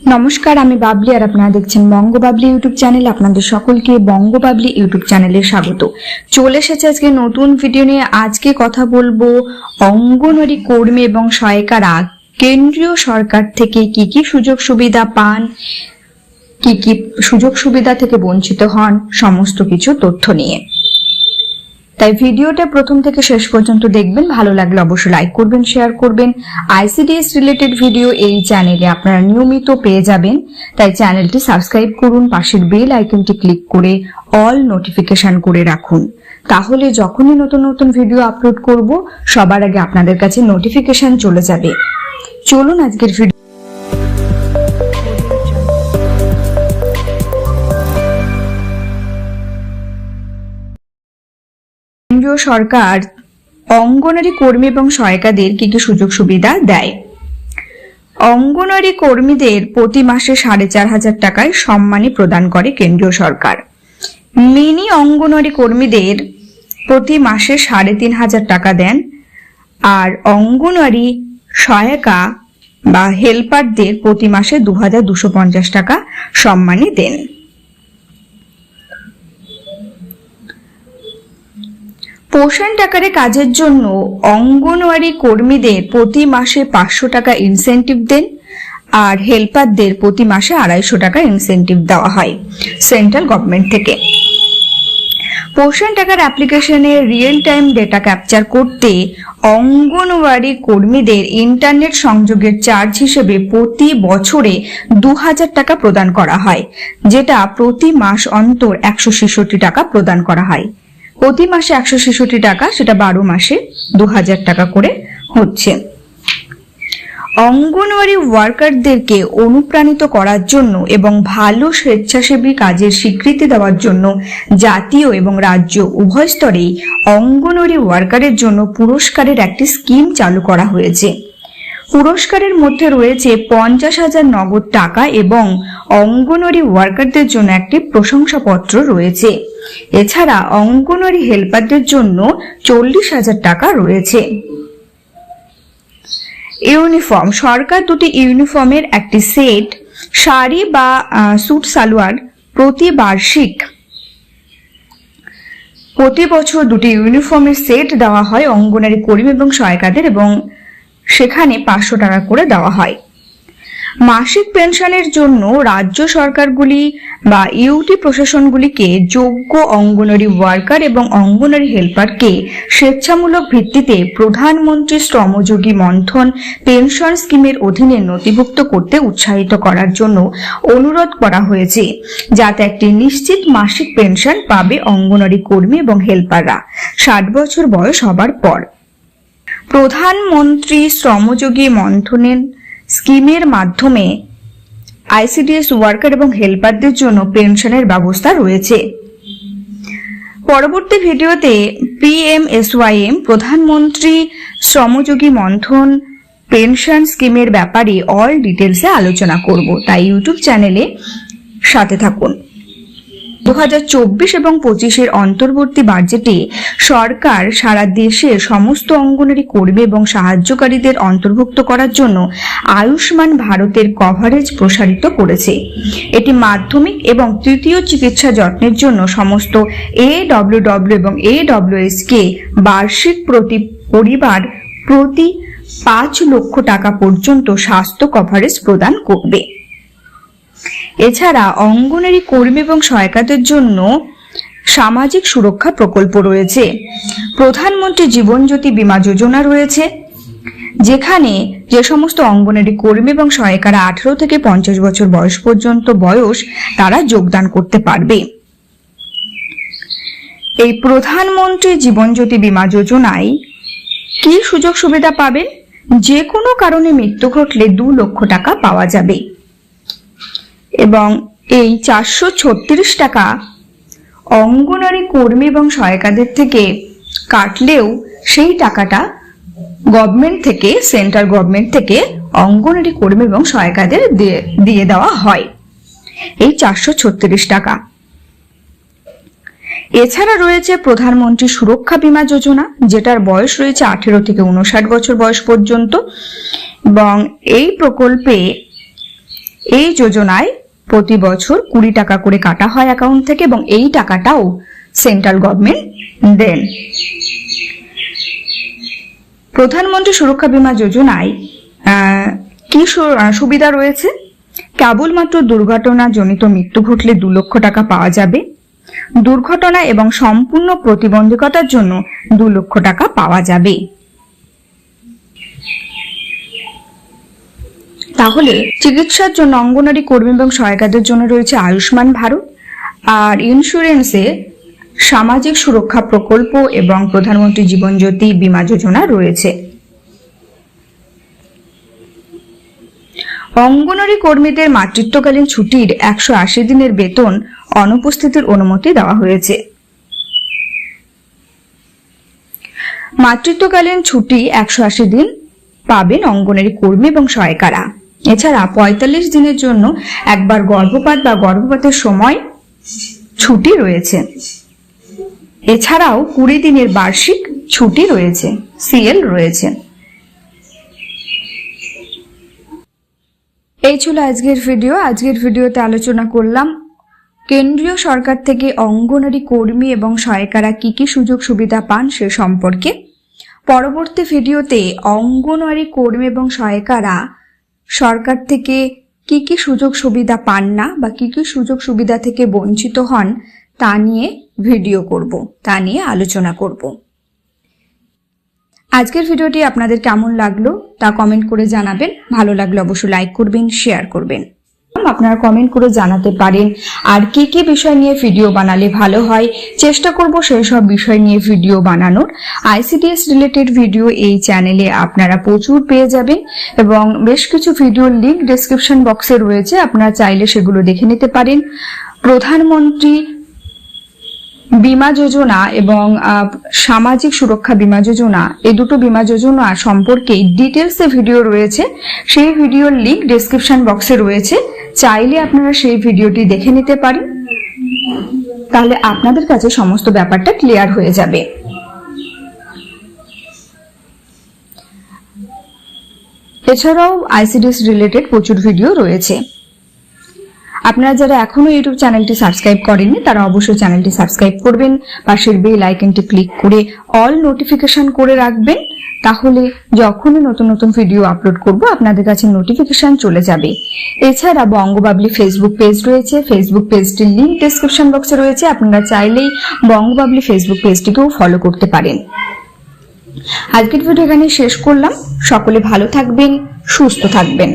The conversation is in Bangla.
নমস্কার, আমি বাবলি আর আপনারা দেখছেন বঙ্গ বাবলি ইউটিউব চ্যানেল। আপনাদের সকলকে বঙ্গ বাবলি ইউটিউব চ্যানেলে স্বাগত। চলে এসেছে আজকে নতুন ভিডিও নিয়ে। আজকে কথা বলব অঙ্গনওয়াড়ি কর্মী এবং সহায়িকারা কেন্দ্রীয় সরকার থেকে কি কি সুযোগ সুবিধা পান, কি কি সুযোগ সুবিধা থেকে বঞ্চিত হন, সমস্ত কিছু তথ্য নিয়ে। তাই ভিডিওটা প্রথম থেকে শেষ পর্যন্ত দেখবেন, ভালো লাগলে অবশ্যই লাইক করবেন শেয়ার করবেন। আইসিডিএস রিলেটেড ভিডিও এই চ্যানেলে আপনারা নিয়মিত পেয়ে যাবেন। তাই চ্যানেলটি সাবস্ক্রাইব করুন, পাশের বেল আইকনটি ক্লিক করে অল নোটিফিকেশন করে রাখুন। তাহলে যখনই নতুন নতুন ভিডিও আপলোড করব, সবার আগে আপনাদের কাছে নোটিফিকেশন চলে যাবে। চলুন আজকের ভিডিও সরকার অঙ্গনারী কর্মী এবং সহায়িকাদের কি কি সুযোগ সুবিধা দেয়। অঙ্গনারী কর্মীদের প্রতি মাসে সাড়ে চার হাজার টাকায় সম্মানী প্রদান করে কেন্দ্রীয় সরকার। মিনি অঙ্গনওয়াড়ি কর্মীদের প্রতি মাসে সাড়ে তিন হাজার টাকা দেন আর অঙ্গনওয়াড়ি সহায়িকা বা হেল্পারদের প্রতি মাসে দু হাজার দুশো পঞ্চাশ টাকা সম্মানী দেন। পোষণ টাকারে কাজের জন্য অঙ্গনওয়াড়ি কর্মীদের প্রতি মাসে পাঁচশো টাকা ইনসেনটিভ দেন আর হেল্পারদের প্রতি মাসে আড়াইশো টাকা ইনসেনটিভ দেওয়া হয় সেন্ট্রাল গভর্নমেন্ট থেকে। পোষণ টাকার অ্যাপ্লিকেশনে রিয়েল টাইম ডেটা ক্যাপচার করতে অঙ্গনওয়াড়ি কর্মীদের ইন্টারনেট সংযোগের চার্জ হিসেবে প্রতি বছরে দু হাজার টাকা প্রদান করা হয়, যেটা প্রতি মাস অন্তর একশো ছেষট্টি টাকা প্রদান করা হয়। প্রতি মাসে একশো ছেষট্টি টাকা, সেটা বারো মাসে দু হাজার টাকা করে হচ্ছে। অঙ্গনওয়াড়ি ওয়ার্কারদেরকে অনুপ্রাণিত করার জন্য এবং ভালো স্বেচ্ছাসেবী কাজের স্বীকৃতি দেওয়ার জন্য জাতীয় এবং রাজ্য উভয় স্তরেই অঙ্গনওয়াড়ি ওয়ার্কারের জন্য পুরস্কারের একটি স্কিম চালু করা হয়েছে। পুরস্কারের মধ্যে রয়েছে পঞ্চাশ হাজার নগদ টাকা এবং অঙ্গনওয়াড়ি ওয়ার্কারদের জন্য একটি প্রশংসাপত্র রয়েছে। এছাড়া অঙ্গনওয়াড়ি হেল্পারদের জন্য চল্লিশ হাজার টাকা রয়েছে। ইউনিফর্ম, সরকার দুটি ইউনিফর্মের একটি সেট, শাড়ি বা স্যুট, সালোয়ার প্রতি বার্ষিক প্রতি বছর দুটি ইউনিফর্মের সেট দেওয়া হয় অঙ্গনারী কর্মী এবং সহায়িকাদের এবং সেখানে পাঁচশো টাকা করে দেওয়া হয়। মাসিক পেনশনের জন্য রাজ্য সরকারগুলি বা ইউটি প্রশাসনগুলিকে যোগ্য অঙ্গনারী ওয়ার্কার এবং অঙ্গনারী হেল্পারকে স্বেচ্ছামূলক ভিত্তিতে প্রধানমন্ত্রী শ্রমযোগী মন্থন পেনশন স্কিমের অধীনে নথিভুক্ত করতে উৎসাহিত করার জন্য অনুরোধ করা হয়েছে, যাতে একটি নিশ্চিত মাসিক পেনশন পাবে অঙ্গনারী কর্মী এবং হেল্পাররা। ষাট বছর বয়স হবার পর। প্রধানমন্ত্রী শ্রমযোগী মন্থনের স্কিমের মাধ্যমে আইসিডিএস ওয়ার্কার এবং হেল্পারদের জন্য পেনশনের ব্যবস্থা রয়েছে। পরবর্তী ভিডিওতে পিএমএসওয়াইএম প্রধানমন্ত্রী শ্রমযোগী মন্থন পেনশন স্কিমের ব্যাপারে অল ডিটেলসে আলোচনা করব। তাই ইউটিউব চ্যানেলে সাথে থাকুন। দু হাজার চব্বিশ এবং পঁচিশের অন্তর্বর্তী বাজেটে সরকার সারা দেশে সমস্ত অঙ্গনারী কর্মী এবং সাহায্যকারীদের অন্তর্ভুক্ত করার জন্য আয়ুষ্মান ভারতের কভারেজ প্রসারিত করেছে। এটি মাধ্যমিক এবং তৃতীয় চিকিৎসা যত্নের জন্য সমস্ত এ এবং এ কে বার্ষিক প্রতি পরিবার প্রতি পাঁচ লক্ষ টাকা পর্যন্ত স্বাস্থ্য কভারেজ প্রদান করবে। এছাড়া অঙ্গনারী কর্মী এবং সহায়কাদের জন্য সামাজিক সুরক্ষা প্রকল্প রয়েছে। প্রধানমন্ত্রী জীবন জ্যোতি বীমা যোজনা রয়েছে, যেখানে যে সমস্ত অঙ্গনারী কর্মী এবং সহায়িকারা আঠারো থেকে পঞ্চাশ বছর বয়স পর্যন্ত বয়স, তারা যোগদান করতে পারবে। এই প্রধানমন্ত্রী জীবন জ্যোতি বীমা যোজনায় কি সুযোগ সুবিধা পাবেন? যে কোনো কারণে মৃত্যু ঘটলে দু লক্ষ টাকা পাওয়া যাবে। এবং এই চারশো ছত্রিশ টাকা অঙ্গনারী কর্মী এবং সহায়িকাদের থেকে কাটলেও সেই টাকাটা গভর্নমেন্ট থেকে সেন্ট্রাল গভর্নমেন্ট থেকে অঙ্গনারী কর্মী এবং সহায়িকাদের দিয়ে দেওয়া হয়। এই চারশো ছত্রিশ টাকা। এছাড়া রয়েছে প্রধানমন্ত্রী সুরক্ষা বীমা যোজনা, যেটার বয়স রয়েছে আঠেরো থেকে উনষাট বছর বয়স পর্যন্ত। এবং এই প্রকল্পে এই যোজনায় প্রতি বছর কুড়ি টাকা করে কাটা হয় অ্যাকাউন্ট থেকে এবং এই টাকাটাও সেন্ট্রাল গভর্নমেন্ট দেন। প্রধানমন্ত্রী সুরক্ষা বীমা যোজনায় কি সুবিধা রয়েছে? কেবলমাত্র দুর্ঘটনা জনিত মৃত্যু ঘটলে দু লক্ষ টাকা পাওয়া যাবে। দুর্ঘটনা এবং সম্পূর্ণ প্রতিবন্ধকতার জন্য দু লক্ষ টাকা পাওয়া যাবে। তাহলে চিকিৎসার জন্য অঙ্গনারী কর্মী এবং সহায়িকাদের জন্য রয়েছে আয়ুষ্মান ভারত আর ইন্স্যুরেন্সে সামাজিক সুরক্ষা প্রকল্প এবং প্রধানমন্ত্রী জীবন জ্যোতি বীমা যোজনা রয়েছে। অঙ্গনারী কর্মীদের মাতৃত্বকালীন ছুটির একশো আশি দিনের বেতন অনুপস্থিতির অনুমতি দেওয়া হয়েছে। মাতৃত্বকালীন ছুটি একশো আশি দিন পাবেন অঙ্গনারী কর্মী এবং সহায়িকারা। এছাড়া পঁয়তাল্লিশ দিনের জন্য একবার গর্ভপাত বা গর্ভপাতের সময় ছুটি রয়েছে। এছাড়াও কুড়ি দিনের বার্ষিক ছুটি রয়েছে, সিএল রয়েছে। এই ছিল আজকের ভিডিও। আজকের ভিডিওতে আলোচনা করলাম, কেন্দ্রীয় সরকার থেকে অঙ্গনারী কর্মী এবং সহায়িকারা কি কি সুযোগ সুবিধা পান সে সম্পর্কে। পরবর্তী ভিডিওতে অঙ্গনওয়াড়ি কর্মী এবং সহায়িকারা সরকার থেকে কি কি সুযোগ সুবিধা পান না বা কি কি সুযোগ সুবিধা থেকে বঞ্চিত হন, তা নিয়ে ভিডিও করব, তা নিয়ে আলোচনা করব। আজকের ভিডিওটি আপনাদের কেমন লাগল তা কমেন্ট করে জানাবেন। ভালো লাগলে অবশ্যই লাইক করবেন, শেয়ার করবেন। আপনারা কমেন্ট করে জানাতে পারেন। আর কি কি বিষয় নিয়ে ভিডিও বানালে ভালো হয়, চেষ্টা করব সেই সব বিষয় নিয়ে ভিডিও বানানোর। আইসিডিএস রিলেটেড ভিডিও এই চ্যানেলে আপনারা প্রচুর পেয়ে যাবেন এবং বেশ কিছু ভিডিওর লিঙ্ক ডেসক্রিপশন বক্সে রয়েছে, আপনারা চাইলে সেগুলো দেখে নিতে পারেন। প্রধানমন্ত্রী বীমা যোজনা এবং সামাজিক সুরক্ষা বীমা যোজনা, এই দুটো বীমা যোজনা সম্পর্কে ডিটেলসে ভিডিও রয়েছে। সেই ভিডিওর লিংক ডেসক্রিপশন বক্সে রয়েছে। চাইলে আপনারা সেই ভিডিওটি দেখে নিতে পারেন। তাহলে আপনাদের কাছে সমস্ত ব্যাপারটা ক্লিয়ার হয়ে যাবে। এছাড়াও আইসিডিএস রিলেটেড প্রচুর ভিডিও রয়েছে। আপনারা যারা এখনও ইউটিউব চ্যানেলটি সাবস্ক্রাইব করেননি, তারা অবশ্যই চ্যানেলটি সাবস্ক্রাইব করবেন, পাশের বেল আইকনটি ক্লিক করে অল নোটিফিকেশন করে রাখবেন, তাহলে যখনই নতুন নতুন ভিডিও আপলোড করব, আপনাদের কাছে নোটিফিকেশন চলে যাবে। এছাড়া বঙ্গবাবলি ফেসবুক পেজ রয়েছে ফেসবুক পেজটির লিংক ডেসক্রিপশন বক্সে রয়েছে, আপনারা চাইলেই বঙ্গবাবলি ফেসবুক পেজটিকেও ফলো করতে পারেন। আজকের ভিডিও এখানে শেষ করলাম, সকলে ভালো থাকবেন, সুস্থ থাকবেন।